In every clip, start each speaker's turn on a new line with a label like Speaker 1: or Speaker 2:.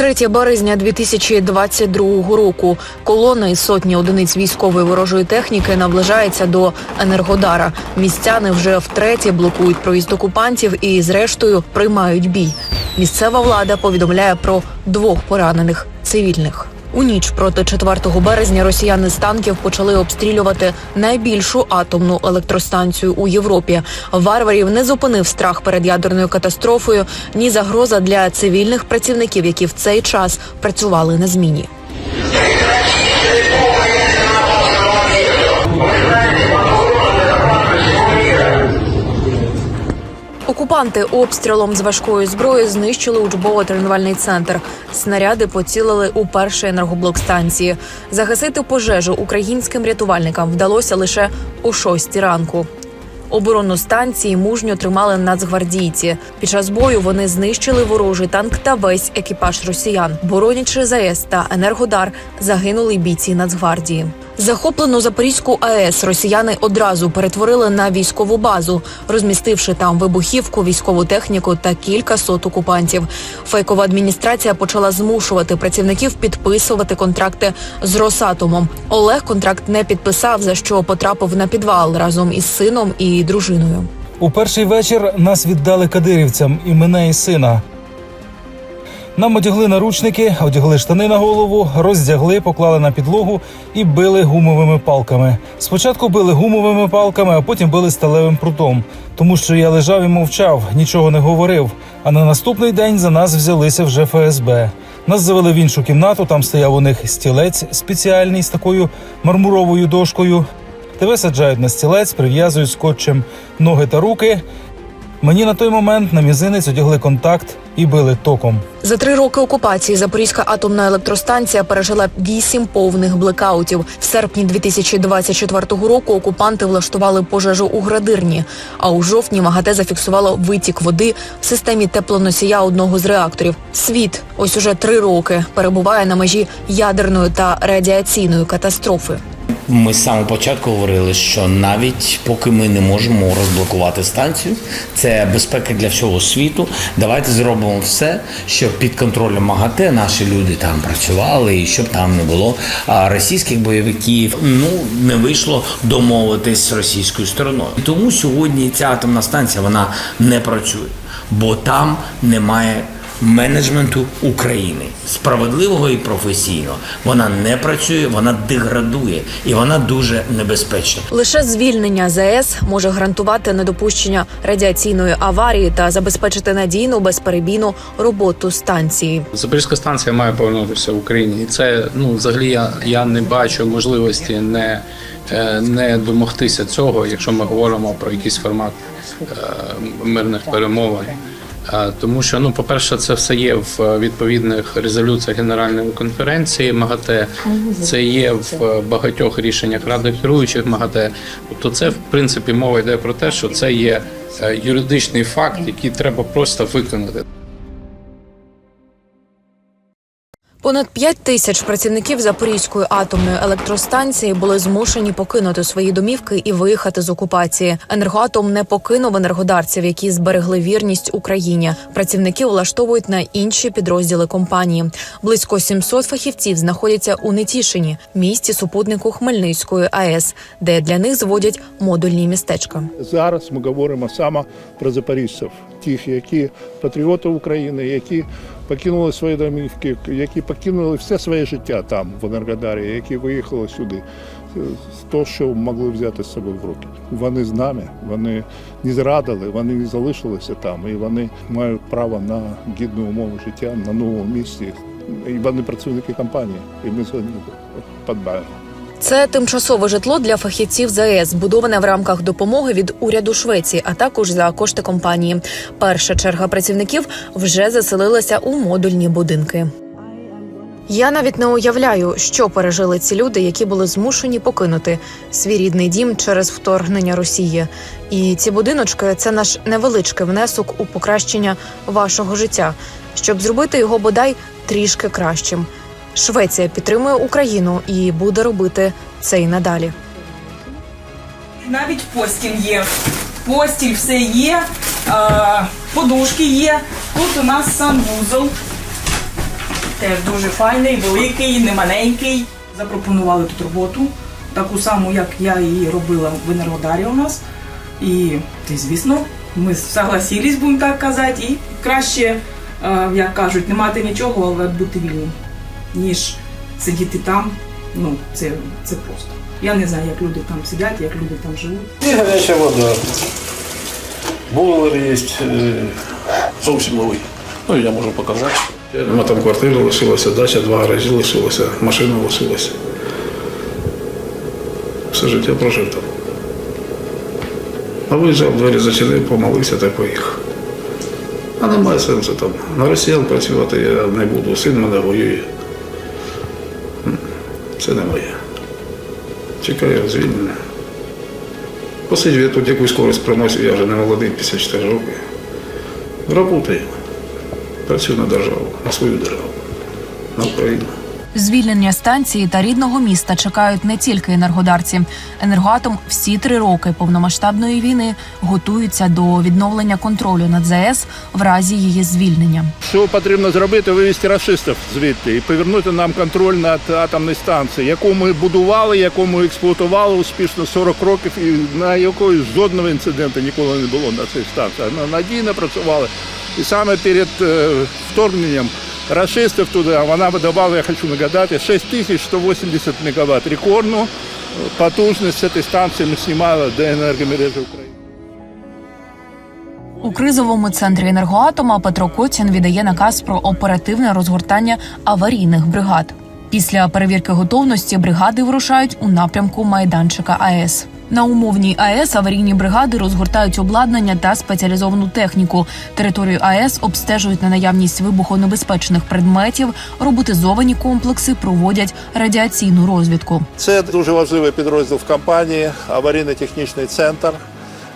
Speaker 1: 3 березня 2022 року. Колона із сотні одиниць військової ворожої техніки наближається до Енергодара. Містяни вже втретє блокують проїзд окупантів і, зрештою, приймають бій. Місцева влада повідомляє про двох поранених цивільних. У ніч проти 4 березня росіяни з танків почали обстрілювати найбільшу атомну електростанцію у Європі. Варварів не зупинив страх перед ядерною катастрофою, ні загроза для цивільних працівників, які в цей час працювали на зміні. Окупанти обстрілом з важкої зброї знищили учбово-тренувальний центр. Снаряди поцілили у перший енергоблок станції. Загасити пожежу українським рятувальникам вдалося лише о 6 ранку. Оборону станції мужньо тримали нацгвардійці. Під час бою вони знищили ворожий танк та весь екіпаж росіян. Боронячи ЗАЕС та Енергодар, загинули бійці Нацгвардії. Захоплену Запорізьку АЕС росіяни одразу перетворили на військову базу, розмістивши там вибухівку, військову техніку та кілька сот окупантів. Фейкова адміністрація почала змушувати працівників підписувати контракти з Росатомом. Олег контракт не підписав, за що потрапив на підвал разом із сином і дружиною.
Speaker 2: У перший вечір нас віддали кадирівцям і мене і сина. Нам одягли наручники, одягли штани на голову, роздягли, поклали на підлогу і били гумовими палками. Спочатку били гумовими палками, а потім били сталевим прутом, тому що я лежав і мовчав, нічого не говорив. А на наступний день за нас взялися вже ФСБ. Нас завели в іншу кімнату. Там стояв у них стілець спеціальний з такою мармуровою дошкою. Тебе саджають на стілець, прив'язують скотчем ноги та руки. Мені на той момент на мізинець одягли контакт і били током.
Speaker 1: За три роки окупації Запорізька атомна електростанція пережила вісім повних блекаутів. В серпні 2024 року окупанти влаштували пожежу у градирні. А у жовтні МАГАТЕ зафіксувало витік води в системі теплоносія одного з реакторів. Світ ось уже три роки перебуває на межі ядерної та радіаційної катастрофи.
Speaker 3: Ми з самого початку говорили, що навіть поки ми не можемо розблокувати станцію, це безпека для всього світу. Давайте зробимо все, щоб під контролем МАГАТЕ наші люди там працювали, і щоб там не було російських бойовиків. Ну не вийшло домовитись з російською стороною. Тому сьогодні ця атомна станція вона не працює, бо там немає менеджменту України справедливого і професійного. Вона не працює, вона деградує і вона дуже небезпечна.
Speaker 1: Лише звільнення ЗАЕС може гарантувати недопущення радіаційної аварії та забезпечити надійну безперебійну роботу станції.
Speaker 4: Запорізька станція має повернутися в Україні. І це ну взагалі я, я не бачу можливості не, е, не домогтися цього, якщо ми говоримо про якийсь формат е, мирних перемовин. Тому що, ну, по-перше, це все є в відповідних резолюціях Генеральної конференції МАГАТЕ, це є в багатьох рішеннях Ради керуючих МАГАТЕ. Тобто, це в принципі мова йде про те, що це є е, юридичний факт, який треба просто виконати.
Speaker 1: Понад 5 тисяч працівників Запорізької атомної електростанції були змушені покинути свої домівки і виїхати з окупації. Енергоатом не покинув енергодарців, які зберегли вірність Україні. Працівників влаштовують на інші підрозділи компанії. Близько 700 фахівців знаходяться у Нетішині, місті супутнику Хмельницької АЕС, де для них зводять модульні містечка.
Speaker 5: Зараз ми говоримо саме про запоріжців, тих, які патріоти України, які покинули свої домівки, які покинули все своє життя там, в Енергодарі, які виїхали сюди. з того, що могли взяти з собою в руки. Вони з нами, вони не зрадили, вони не залишилися там, і вони мають право на гідну умову життя на новому місці. І вони працівники компанії, і ми за них подбаємо.
Speaker 1: Це тимчасове житло для фахівців ЗАЕС, збудоване в рамках допомоги від уряду Швеції, а також за кошти компанії. Перша черга працівників вже заселилася у модульні будинки. Я навіть не уявляю, що пережили ці люди, які були змушені покинути свій рідний дім через вторгнення Росії. І ці будиночки це наш невеличкий внесок у покращення вашого життя, щоб зробити його бодай трішки кращим. Швеція підтримує Україну і буде робити це й надалі.
Speaker 6: Навіть постіль є. Постіль все є, подушки є. Тут у нас санвузол. Теж дуже файний, великий, не маленький. Запропонували тут роботу, таку саму, як я її робила в Енергодарі у нас. І, звісно, ми согласились, будемо так казати, і краще, як кажуть, не мати нічого, але бути вільним, ніж сидіти там. Ну, це, це просто. Я не знаю, як люди там сидять, як люди там живуть.
Speaker 7: І гаряча вода. Бойлер є, е, зовсім новий. Ну, я можу показати. У мене там квартира лишилася, дача, два гаражі лишилося, машина лишилася. Все життя прожив там. А виїжджав, двері зачинив, помолився та поїхав. А немає сенсу там. На росіян працювати я не буду, син мене воює. Це не моє. Чекаю звільнення. Посидів, я тут якусь користь приносив, я вже не молодий, 54 роки. Работаю. Працюю на державу, на свою державу, на Україну.
Speaker 1: Звільнення станції та рідного міста чекають не тільки енергодарці. Енергоатом всі три роки повномасштабної війни готуються до відновлення контролю над ЗАЕС в разі її звільнення.
Speaker 5: Що потрібно зробити, вивести расистів звідти і повернути нам контроль над атомною станцією, яку ми будували, яку ми експлуатували успішно 40 років, і на якої жодного інциденту ніколи не було на цій станції. Вона надійно працювала. І саме перед е, вторгненням расистів туди вона видавала, я хочу нагадати, 6180 мегаватт. Рекордну е, потужність цієї станції ми знімали до енергомережі України.
Speaker 1: У кризовому центрі енергоатома Петро Коцін віддає наказ про оперативне розгортання аварійних бригад. Після перевірки готовності бригади вирушають у напрямку майданчика АЕС. На умовній АЕС аварійні бригади розгортають обладнання та спеціалізовану техніку. Територію АЕС обстежують на наявність вибухонебезпечних предметів. Роботизовані комплекси проводять радіаційну розвідку.
Speaker 5: Це дуже важливий підрозділ в компанії, аварійно-технічний центр.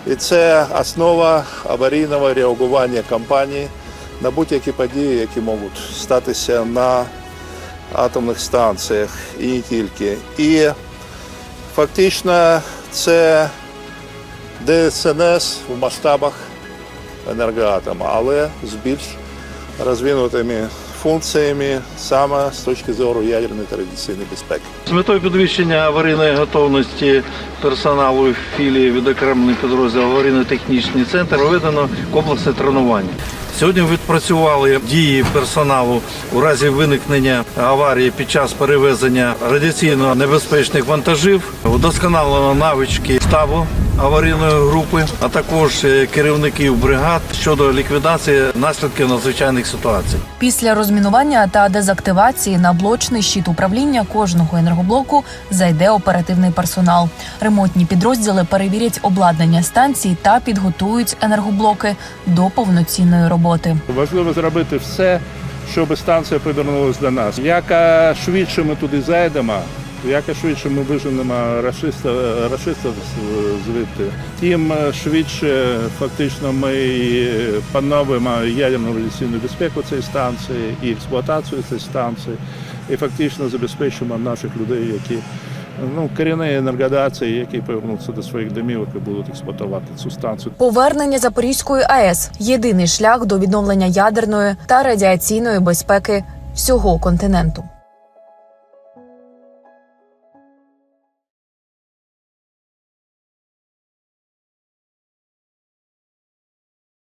Speaker 5: І це основа аварійного реагування компанії на будь-які події, які можуть статися на атомних станціях і не тільки. І фактично це ДСНС в масштабах енергоатома, але з більш розвинутими функціями саме з точки зору ядерної традиційної безпеки.
Speaker 8: З метою підвищення аварійної готовності персоналу філії відокремлений підрозділ аварійно-технічний центр введено комплексне тренування. Сьогодні відпрацювали дії персоналу у разі виникнення аварії під час перевезення радіаційно небезпечних вантажів, удосконалено навички штабу аварійної групи, а також е, керівників бригад щодо ліквідації наслідків надзвичайних ситуацій.
Speaker 1: Після розмінування та дезактивації на блочний щит управління кожного енергоблоку зайде оперативний персонал. Ремонтні підрозділи перевірять обладнання станцій та підготують енергоблоки до повноцінної роботи.
Speaker 5: Важливо зробити все, щоб станція повернулася до нас. Як швидше ми туди зайдемо, як швидше ми виженемо рашистів з- звідти, тим е, швидше фактично ми поновимо ядерну радіаційну безпеку цієї станції і експлуатацію цієї станції, і фактично забезпечимо наших людей, які ну, корінні енергодації, які повернуться до своїх домівок і будуть експлуатувати цю станцію.
Speaker 1: Повернення Запорізької АЕС єдиний шлях до відновлення ядерної та радіаційної безпеки всього континенту.